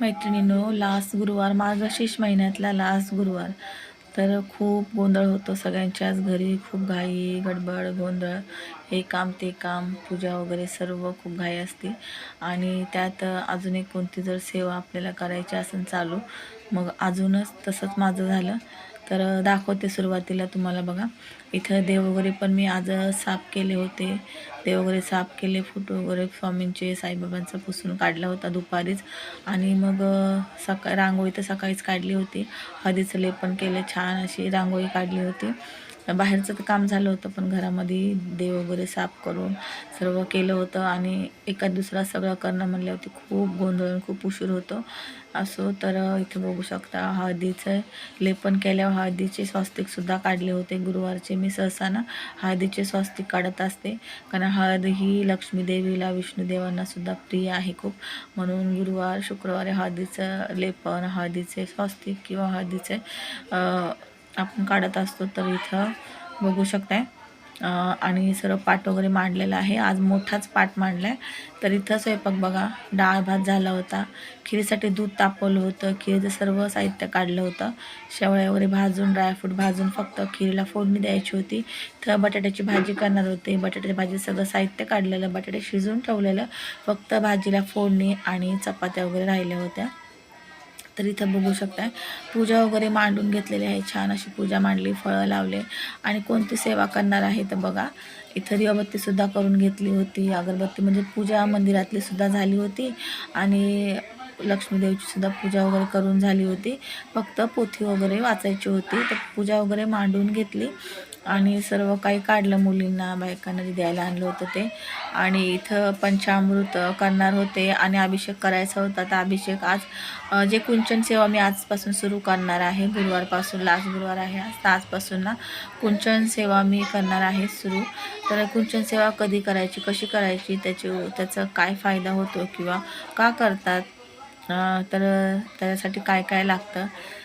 मैत्रिणींनो लास्ट गुरुवार मार्गशीर्ष महिन्यातला लास्ट गुरुवार. तर खूप गोंधळ होतो सगळ्यांच्याच घरी. खूप घाई गडबड गोंधळ. हे काम ते काम पूजा वगैरे सर्व खूप घाई असते. आणि त्यात अजून एक कोणती जर सेवा आपल्याला करायची असेल चालू मग अजूनच तसंच माझं झालं. तर दाखवते सुरुवातीला तुम्हाला बघा. इथं देव वगैरे पण मी आज साफ केले होते. देव वगैरे साफ केले फोटो वगैरे स्वामींचे साईबाबांचा पुसून काढला होता दुपारीच. आणि मग सका रांगोळी तर सकाळीच काढली होती. हळदीचं लेपन केलं छान अशी रांगोळी काढली होती. बाहेरचं तर काम झालं होतं पण घरामध्ये देव वगैरे साफ करून सर्व केलं होतं आणि एका दुसरा सगळं करणं म्हणल्यावरती खूप गोंधळ खूप उशीर होतो. असो तर इथे बघू शकता हळदीचं लेपन केल्यावर हळदीचे स्वस्तिकसुद्धा काढले होते. गुरुवारचे मी सहसा ना हळदीचे स्वस्तिक काढत असते. कारण हळद ही लक्ष्मीदेवीला विष्णूदेवांनासुद्धा प्रिय आहे खूप. म्हणून गुरुवार शुक्रवारी हळदीचं लेपन हळदीचे स्वस्तिक किंवा हळदीचे आपण काढत असतो तर इथं बघू शकताय. आणि सर्व पाट वगैरे मांडलेला आहे. आज मोठाच पाट मांडला आहे तर इथं स्वयंपाक बघा. डाळ भात झाला होता. खिरीसाठी दूध तापवलं होतं. खिरीचं सर्व साहित्य काढलं होतं. शेवळ्या वगैरे भाजून ड्रायफ्रूट भाजून फक्त खिरीला फोडणी द्यायची होती. तर बटाट्याची भाजी करणार होते. बटाट्याची भाजी सगळं साहित्य काढलेलं बटाटे शिजून ठेवलेलं. फक्त भाजीला फोडणी आणि चपात्या वगैरे राहिल्या होत्या. तर इथं बघू शकताय. पूजा वगैरे मांडून घेतलेली आहे. छान अशी पूजा मांडली फळं लावले. आणि कोणती सेवा करणार आहे तर बघा. इथं दिवाबत्तीसुद्धा करून घेतली होती. अगरबत्ती म्हणजे पूजा मंदिरातली सुद्धा झाली होती. आणि लक्ष्मीदेवीची सुद्धा पूजा वगैरे करून झाली होती. फक्त पोथी वगैरे वाचायची होती. तर पूजा वगैरे मांडून घेतली. आणि सर्व काही काढलं मुलींना बायकांना जे द्यायला आणलं होतं ते. आणि इथं पंचामृत करणार होते आणि अभिषेक करायचा होता. तर अभिषेक आज जे कुंचन सेवा मी आजपासून सुरू करणार आहे गुरुवारपासून लास्ट गुरुवार आहे आज तर आजपासून ना कुंचन सेवा मी करणार आहे सुरू. तर कुंचन सेवा कधी करायची कशी करायची त्याची त्याचा काय फायदा होतो किंवा का करतात? तर त्याच्यासाठी काय काय लागतं?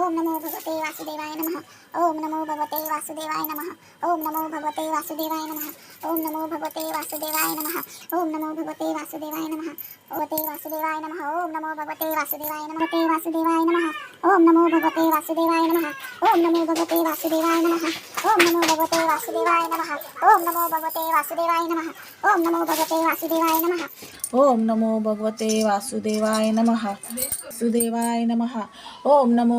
ओम नमो भगवते वासुदेवाय नमः ओम नमो भगवते वासुदेवाय नमः ओम नमो भगवते वासुदेवाय नमः ओम नमो भगवते वासुदेवाय नमः ओम नमो भगवते वासुदेवाय नमः भगवते वासुदेवाय नमः ओम नमो भगवते वासुदेवाय नमः भगवते वासुदेवाय नमः ओम नमो भगवते वासुदेवाय नमः ओम नमो भगवते वासुदेवाय नमः ओम नमो भगवते वासुदेवाय नमः ओम नमो भगवते वासुदेवाय नमः ओम नमो भगवते वासुदेवाय नमः ओम नमो भगवते वासुदेवाय नमः वासुदेवाय नमः ओम नमो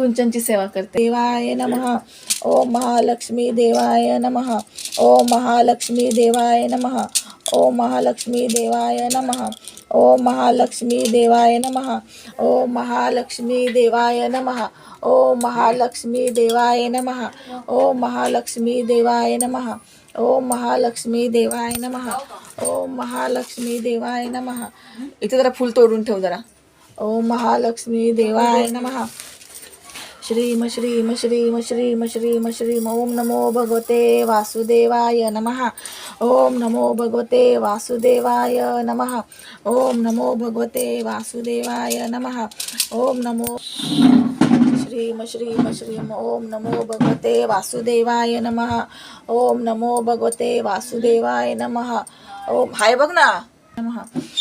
कुंचनची सेवा करते देवाय नमः ओम महालक्ष्मी देवाय नमः ओम महालक्ष्मी देवाय नमः ओम महालक्ष्मी देवाय नमः ओम महालक्ष्मी देवाय नमः ओम महालक्ष्मी देवाय नमः ओम महालक्ष्मी देवाय नमः ओम महालक्ष्मी देवाय नमः ओम महालक्ष्मी देवाय नमः ओम महालक्ष्मी देवाय नमः इथे जरा फुल तोडून ठेव जरा ओम महालक्ष्मी देवाय नमः श्रीम श्रीम श्रीम श्रीम श्रीम श्रीम। ओम नमो भगवते वासुदेवाय नमः। ओम नमो भगवते वासुदेवाय नमः। ओम नमो भगवते वासुदेवाय नमः। ओम नमो श्रीम श्रीम श्रीम। ओम नमो भगवते वासुदेवाय नमः। ओम नमो भगवते वासुदेवाय नमः। ओम हाय बघ ना। नमः।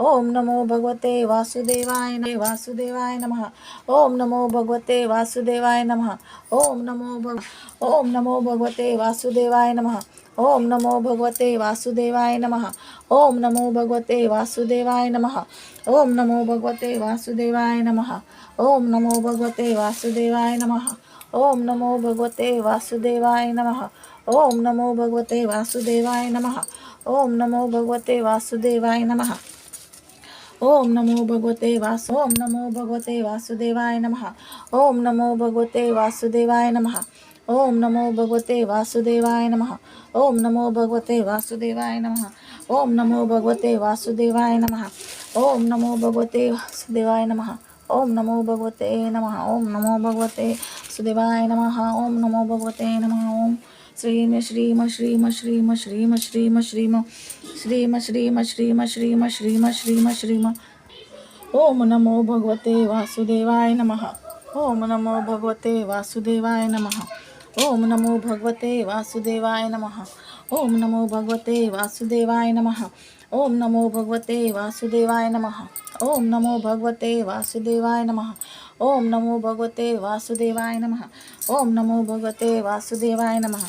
ओम नमो भगवते वासुदेवाय नमः वासुदेवाय नमः ओम नमो भगवते वासुदेवाय नमः ओम नमो भग ओम नमो भगवते वासुदेवाय नमः ओम नमो भगवते वासुदेवाय नमः ओम नमो भगवते वासुदेवाय नमः ओम नमो भगवते वासुदेवाय नमः ओम नमो भगवते वासुदेवाय नमः ओम नमो भगवते वासुदेवाय नमः ओम नमो भगवते वासुदेवाय नमः ओम नमो भगवते वासुदेवाय नमः ओम नमो भगवते वास ओम नमो भगवते वासुदेवाय नमः ओम नमो भगवते वासुदेवाय नमः ओम नमो भगवते वासुदेवाय नमः ओम नमो भगवते वासुदेवाय नमः ओम नमो भगवते वासुदेवाय नमः ओम नमो भगवते वासुदेवाय नमः ओम नमो भगवते नमः ओम नमो भगवते सुदेवाय नमः ओम नमो भगवते नमः ओम श्रीम श्रीम श्रीम श्रीम श्रीम श्रीम श्रीम श्रीम श्रीम श्रीम श्रीम श्रीम श्रीम श्रीम ओम नमो भगवते वासुदेवाय नमः ओम नमो भगवते वासुदेवाय नमः ओम नमो भगवते वासुदेवाय नमः ओम नमो भगवते वासुदेवाय नमः ओम नमो भगवते वासुदेवाय नमः ओम नमो भगवते वासुदेवाय नमः ओम नमो भगवते वासुदेवाय नमः ओम नमो भगवते वासुदेवाय नमः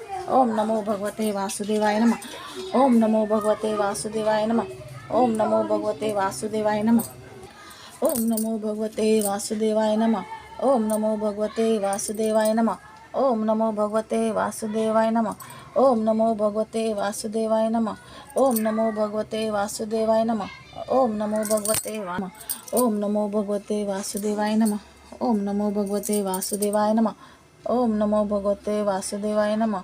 ओम नमो भगवते वासुदेवाय नमः ओम नमो भगवते वासुदेवाय नमः ओम नमो भगवते वासुदेवाय नमः ओम नमो भगवते वासुदेवाय नमः ओम नमो भगवते वासुदेवाय नमः ओम नमो भगवते वासुदेवाय नमः ओम नमो भगवते वासुदेवाय नमः ओम नमो भगवते वासुदेवाय नमः ओम नमो भगवते वाम ओम नमो भगवते वासुदेवाय नमः ओम नमो भगवते वासुदेवाय नमः ओम नमो भगवते वासुदेवाय नमः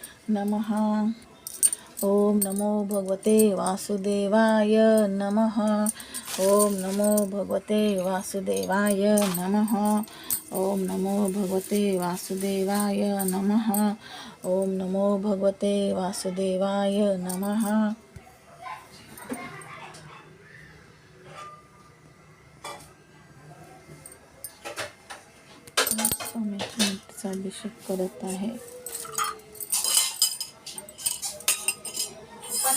नमः। ओम नमो भगवते वासुदेवाय नमः। ओम नमो भगवते वासुदेवाय नमः। ओम नमो भगवते वासुदेवाय नमः। ओम नमो भगवते वासुदेवाय नमः। स्वामी अभिषेक करत आहे.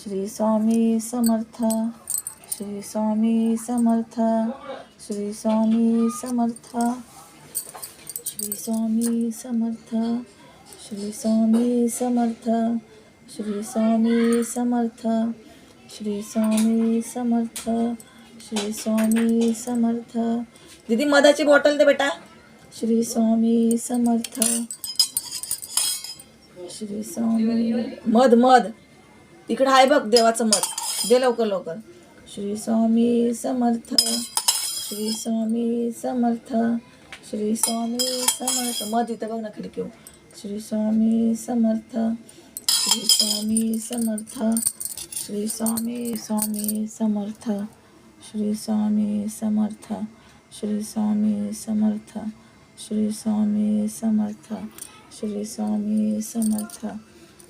श्री स्वामी समर्थ श्री स्वामी समर्थ श्री स्वामी समर्थ श्री स्वामी समर्थ श्री स्वामी समर्थ श्री स्वामी समर्थ श्री स्वामी समर्थ श्री स्वामी समर्थ. दीदी मधाची बॉटल दे बेटा. श्री स्वामी समर्थ. श्री स्वामी मध मध. इकडं आहे बघ देवाचं मत. दे लवकर लवकर. श्री स्वामी समर्थ श्री स्वामी समर्थ श्री स्वामी समर्थ. मत इथं बघ ना खिडकी श्री स्वामी समर्थ श्री स्वामी समर्थ श्री स्वामी स्वामी समर्थ श्री स्वामी समर्थ श्री स्वामी समर्थ श्री स्वामी समर्थ श्री स्वामी समर्थ.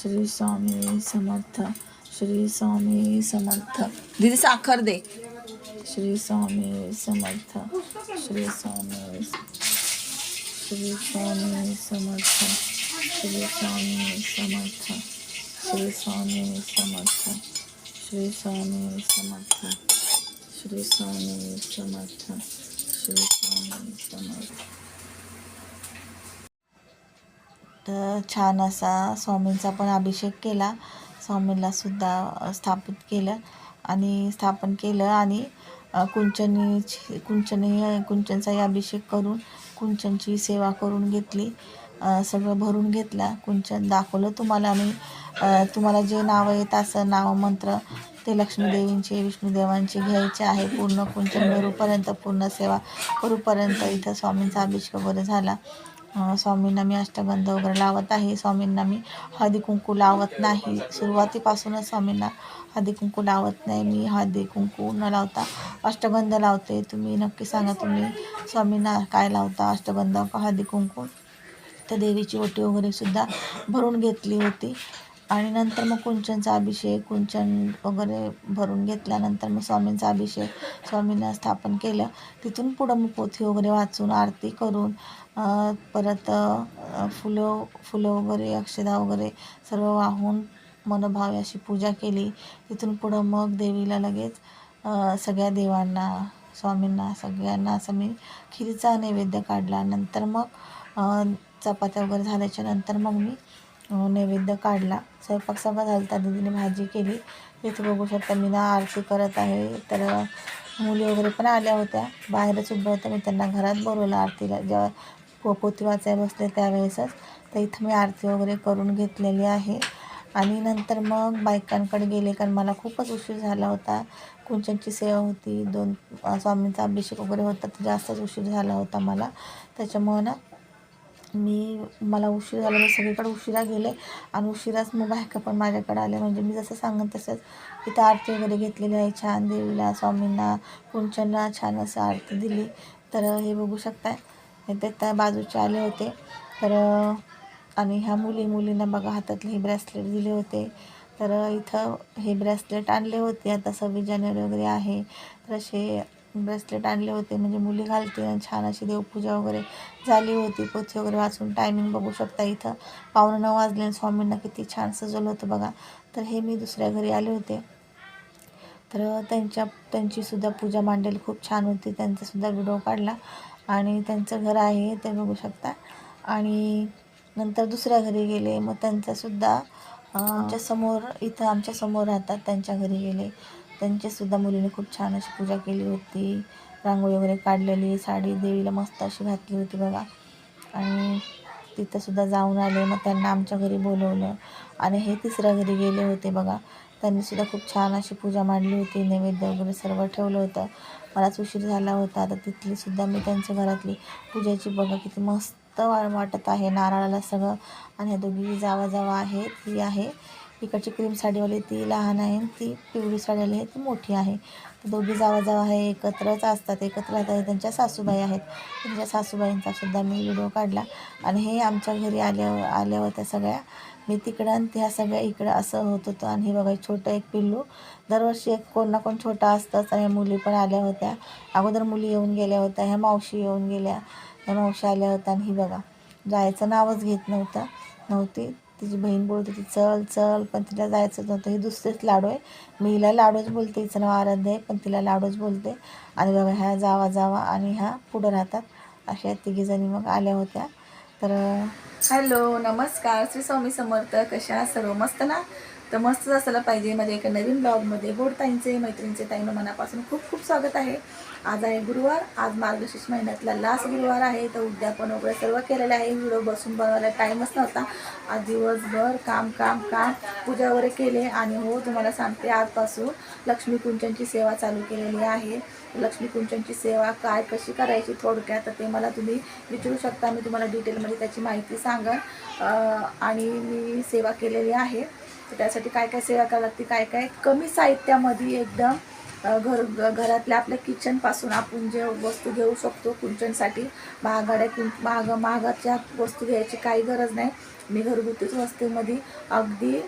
श्री स्वामी समर्थ श्री स्वामी समर्थ दीदी साखर दे श्री स्वामी समर्थ श्री स्वामी श्री स्वामी समर्थ श्री स्वामी समर्थ श्री स्वामी समर्थ श्री स्वामी समर्थ श्री स्वामी समर्थ श्री स्वामी समर्थ तर छान असा स्वामींचा पण अभिषेक केला. स्वामींना सुद्धा स्थापित केलं आणि स्थापन केलं आणि कुंचनी कुंचनी कुंचनचाही अभिषेक करून कुंचनची सेवा करून घेतली. सगळं भरून घेतला. कुंचन दाखवलं तुम्हाला आणि तुम्हाला जे नावं येत असं नावमंत्र ते लक्ष्मीदेवींचे विष्णुदेवांचे घ्यायचे आहे. पूर्ण कुंचन भरूपर्यंत पूर्ण सेवा करूपर्यंत इथं स्वामींचा अभिषेक वगैरे झाला. स्वामींना मी अष्टगंध वगैरे लावत आहे स्वामींना मी हळदी कुंकू लावत नाही. सुरुवातीपासूनच स्वामींना हळदी कुंकू लावत नाही. मी हळदी कुंकू न लावता अष्टगंध लावते. तुम्ही नक्की सांगा तुम्ही स्वामींना काय लावता? अष्टगंध का हळदी कुंकू? तर देवीची ओटी वगैरे सुद्धा भरून घेतली होती. आणि नंतर मग कुंचनचा अभिषेक कुंचन वगैरे भरून घेतल्यानंतर मग स्वामींचा अभिषेक स्वामींना स्थापन केलं. तिथून पुढं मग पोथी वगैरे वाचून आरती करून परत फुलं फुलं वगैरे अक्षदा वगैरे सर्व वाहून मनोभावे अशी पूजा केली. तिथून पुढं मग देवीला लगेच सगळ्या देवांना स्वामींना सगळ्यांना असं मी खिरीचा नैवेद्य काढला. नंतर मग चपात्या वगैरे झाल्याच्यानंतर मग मी नैवेद्य काढला. स्वयंपाक सगळं झालं तर दीदीने भाजी केली. इथे बघू शकता मी ना आरती करत आहे. तर मुली वगैरे पण आल्या होत्या. बाहेरच उभ्या होत्या मी त्यांना घरात बोलवलं आरतीला. जेव्हा पो पोती वाचायला बसले त्यावेळेसच तर इथं मी आरती वगैरे करून घेतलेली आहे. आणि नंतर मग बायकांकडे गेले. कारण मला खूपच उशीर झाला होता. कुंचनची सेवा होती. दोन स्वामींचा अभिषेक वगैरे होता. तर जास्तच उशीर झाला होता मला. त्याच्यामुळं ना मी मला उशीर झाला मी सगळीकडे उशिरा गेले आणि उशिराच मग बायका पण माझ्याकडे आले म्हणजे मी जसं सांगत तसंच इथं आरती वगैरे घेतलेली आहे. छान देवीला स्वामींना कुंचनला छान असं आरती दिली. तर हे बघू शकताय. ते त्या बाजूचे आले होते. तर आणि ह्या मुली मुलींना बघा हातातले हे ब्रेसलेट दिले होते. तर इथं हे ब्रेसलेट आणले होते. आता सव्वीस जानेवारी वगैरे आहे. तर असे ब्रेसलेट आणले होते. म्हणजे मुली घालतील आणि छान अशी देवपूजा वगैरे झाली होती. पोथी वगैरे वाचून टायमिंग बघू शकता इथं. पावणे नऊ वाजले स्वामींना किती छान सजवलं होतं बघा. तर हे मी दुसऱ्या घरी आले होते. तर त्यांच्या त्यांचीसुद्धा पूजा मांडलेली खूप छान होती. त्यांचासुद्धा व्हिडिओ काढला. आणि त्यांचं घर आहे ते बघू शकता. आणि नंतर दुसऱ्या घरी गेले. मग त्यांचासुद्धा अं, आमच्यासमोर इथं आमच्यासमोर राहतात. त्यांच्या घरी गेले. त्यांचीसुद्धा मुलीने खूप छान अशी पूजा केली होती. रांगोळी वगैरे काढलेली साडी देवीला मस्त अशी घातली होती बघा. आणि तिथंसुद्धा जाऊन आले मग त्यांना आमच्या घरी बोलवलं. आणि हे तिसऱ्या घरी गेले होते बघा. त्यांनीसुद्धा खूप छान अशी पूजा मांडली होती नैवेद्य वगैरे सर्व ठेवलं होतं. मलाच उशीर झाला होता आता तिथलीसुद्धा मी त्यांच्या घरातली पूजेची बघा किती मस्त वा वाटत आहे नारळाला सगळं. आणि ह्या दोघी जावा जावा आहेत ही आहे. इकडची क्रीम साडीवाली ती लहान आहे आणि ती पिवळी साडीवाली आहे ती मोठी आहे. तर दोघी जावा जावा आहे एकत्रच असतात. एकत्र राहतात त्यांच्या सासूबाई आहेत. त्यांच्या सासूबाईंचा सुद्धा मी व्हिडिओ काढला. आणि हे आमच्या घरी आल्या आल्या होत्या सगळ्या. मी तिकडं आणि त्या सगळ्या इकडं असं होत होतं. आणि हे बघा छोटं एक पिल्लू. दरवर्षी एक कोण ना कोण छोटा असतंच. आणि मुली पण आल्या होत्या. अगोदर मुली येऊन गेल्या होत्या ह्या मावशी येऊन गेल्या ह्या मावशी आल्या होत्या. आणि ही बघा जायचं नावच घेत नव्हतं नव्हती. तिची बहीण बोलत होती चल चल पण तिला जायचं नव्हतं हे दुसरीच लाडू आहे. मी हिला लाडूच बोलते हिचं नाव आराध्य आहे पण तिला लाडूच बोलते. आणि बाबा ह्या जावा जावा आणि ह्या पुढं राहतात. अशा तिघीजणी मग आल्या होत्या. तर हॅलो नमस्कार. श्री स्वामी समर्थ. कशा सर्व? मस्त ना? तर मस्तच असायला पाहिजे. माझ्या एका नवीन ब्लॉगमध्ये बोडताईंचे मैत्रिणींचे ताईनं मनापासून खूप खूप स्वागत आहे. आज आहे गुरुवार आज मार्गशीर्ष महिन्यातला लास्ट गुरुवार आहे तर उद्यापन वगैरे सर्व केलेलं आहे. व्हिडिओ बसून बनवायला टाईमच नव्हता. आज दिवसभर काम काम काम पूजा वगैरे केले आणि हो तुम्हाला सांगते आजपासून लक्ष्मीकुंचनची सेवा चालू केलेली आहे. लक्ष्मी कुंचनची सेवा काय कशी करायची थोडक्यात तर ते मला तुम्ही विचारू शकता. मी तुम्हाला डिटेलमध्ये त्याची माहिती सांगा आणि मी सेवा केलेली आहे. तर त्यासाठी काय काय सेवा करावी लागते? काय काय? कमी साहित्यामध्ये एकदम घर घरातल्या आपल्या किचनपासून आपण जे वस्तू घेऊ शकतो कुंचनसाठी महागाड्या किं महाग महागाच्या वस्तू घ्यायची काही गरज नाही. मी घरगुतीच वस्तूमध्ये अगदी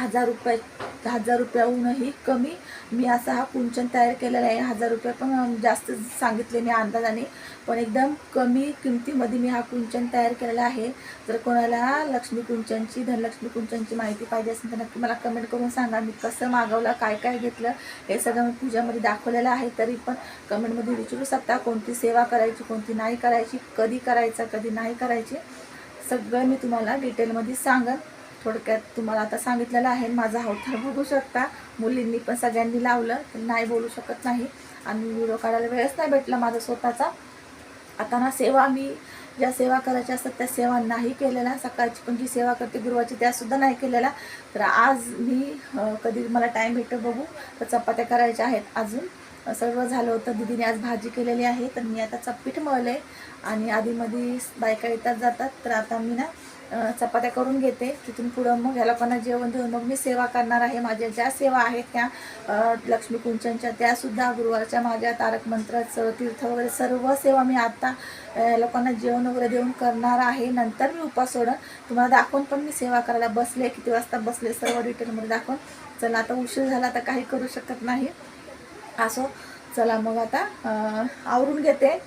हजार रुपया हजार रुपयाहूनही कमी. मी असा हा कुंचन तयार केलेला आहे. हजार रुपये पण जास्त सांगितले मी अंदाजाने. पण एकदम कमी किमतीमध्ये मी हा कुंचन तयार केलेला आहे. जर कोणाला लक्ष्मी कुंचनची धनलक्ष्मी कुंचनची माहिती पाहिजे असेल तर नक्की मला कमेंट करून सांगा. मी कसं मागवलं काय काय घेतलं हे सगळं मी पूजामध्ये दाखवलेलं आहे. तरी पण कमेंटमध्ये विचारू शकता कोणती सेवा करायची कोणती नाही करायची कधी करायचं कधी नाही करायची. सगळं मी तुम्हाला डिटेलमध्ये सांगा थोडक्यात तुम्हाला आता सांगितलेलं आहे माझा अवतार बघू शकता. मुलींनी पण सगळ्यांनी लावलं तर नाही बोलू शकत नाही. आणि व्हिडिओ काढायला वेळच नाही भेटला माझा स्वतःचा. आता ना सेवा मी ज्या सेवा करायच्या असतात त्या सेवा नाही केलेल्या. सकाळची पण जी सेवा करते गुरुवाची त्यासुद्धा नाही केलेल्या. तर आज मी कधी मला टाईम भेटतो बघू. तर चपात्या करायच्या आहेत अजून. सर्व झालं होतं. दिदीने आज भाजी केलेली आहे. तर मी आता चपीठ मळले. आणि आधीमध्ये बायका येतात जातात. तर आता मी ना चपात्या करून घेते. तिथून पुढं मग ह्याला लोकांना जेवण देऊन मग मी सेवा करणार आहे. माझ्या ज्या सेवा आहेत त्या लक्ष्मीकुंचनच्या त्यासुद्धा गुरुवारच्या माझ्या तारक मंत्राचं तीर्थ वगैरे सर्व सेवा मी आत्ता लोकांना जेवण वगैरे देऊन करणार आहे. नंतर मी उपास सोडून तुम्हाला दाखवून पण मी सेवा करायला बसले. किती वाजता बसले सर्व डिटेलमध्ये दाखवून. चला आता उशीर झाला तर काही करू शकत नाही. असो चला मग आता आवरून घेते.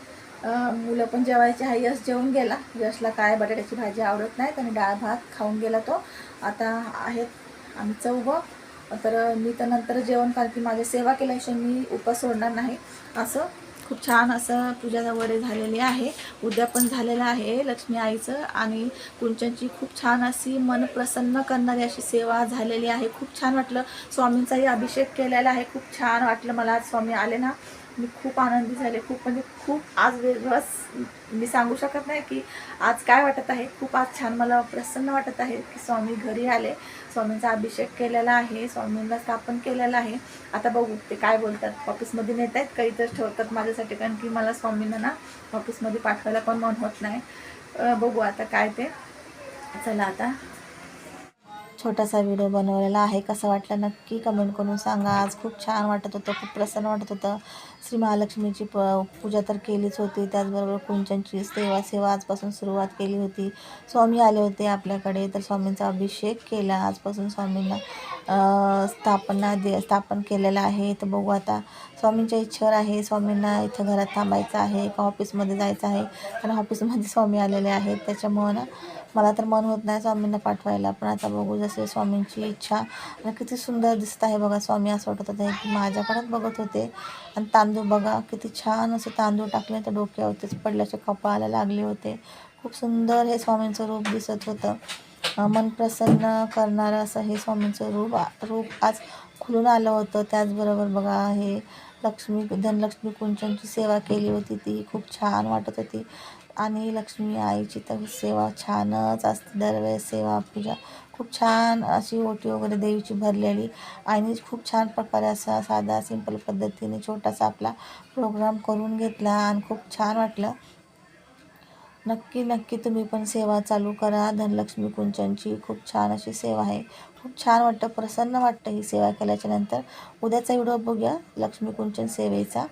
मुलं पण जेवायचे आहे यश जेवून गेला. यशला काय बटाट्याची भाजी आवडत नाही आणि डाळ भात खाऊन गेला तो. आता आहेत आम्ही चौघं तर मी तर नंतर जेवण कारण की माझी सेवा केल्याशिवाय मी उपास सोडणार नाही. असं खूप छान असं पूजा वडे झालेली आहे. उद्या पण झालेलं आहे लक्ष्मी आईचं आणि कुंचनची खूप छान अशी मन प्रसन्न करणारी अशी सेवा झालेली आहे. खूप छान वाटलं. स्वामींचाही अभिषेक केलेला आहे. खूप छान वाटलं मला आज स्वामी आले ना. मी खूप आनंदी झाले. खूप म्हणजे खूप आज वेगळंच मी सांगू शकत नाही की आज काय वाटत आहे. खूप आज छान मला प्रसन्न वाटत आहे की स्वामी घरी आले. स्वामींचा अभिषेक केलेला आहे. स्वामींना स्थापन केलेलं आहे. आता बघू ते काय बोलतात. ऑफिसमध्ये नेत आहेत. काही तर ठेवतात माझ्यासाठी कारण की मला स्वामींना ना ऑफिसमध्ये पाठवायला पण मन होत नाही. बघू आता काय ते. चला आता. छोटासा व्हिडिओ बनवलेला आहे. कसा वाटला नक्की कमेंट करून सांगा. आज खूप छान वाटत होतं खूप प्रसन्न वाटत होतं. श्री महालक्ष्मीची प पूजा तर केलीच होती. त्याचबरोबर कुंचनची सेवा सेवा आजपासून सुरुवात केली होती. स्वामी आले होते आपल्याकडे तर स्वामींचा अभिषेक केला. आजपासून स्वामींना स्थापना दे स्थापन केलेलं आहे. तर बघू आता स्वामींच्या इच्छेवर आहे. स्वामींना इथं घरात थांबायचं आहे का ऑफिसमध्ये जायचं आहे. कारण ऑफिसमध्ये स्वामी आलेले आहेत. त्याच्यामुळं ना मला तर मन होत नाही स्वामींना पाठवायला. पण आता बघू जसे स्वामींची इच्छा आणि किती सुंदर दिसत आहे बघा स्वामी असं वाटत होतं की माझ्याकडेच बघत होते. आणि तांदूळ बघा किती छान असे तांदूळ टाकले तर डोक्यावरतीच. पडल्याचे कपाळाला लागले होते. खूप सुंदर हे स्वामींचं रूप दिसत होतं. मन प्रसन्न करणारं असं हे स्वामींचं रूप रूप आज खुलून आलं होतं. त्याचबरोबर बघा हे लक्ष्मी धनलक्ष्मी कुंचनची सेवा केली होती ती. खूप छान वाटत होती. आणि लक्ष्मी आईची तर सेवा छानच असते. दरवेळेस सेवा पूजा. खूप छान अशी ओटी वगैरे देवीची भरलेली. आणि खूप छान प्रकारे असा साधा सिंपल पद्धतीने छोटासा आपला प्रोग्राम करून घेतला आणि खूप छान वाटलं. नक्की नक्की तुम्ही पण सेवा चालू करा. धनलक्ष्मी कुंचनची खूप छान अशी सेवा आहे. खूप छान वाटतं प्रसन्न वाटतं ही सेवा केल्याच्यानंतर. उद्याचा व्हिडिओ बघूया लक्ष्मी कुंचन सेवेचा.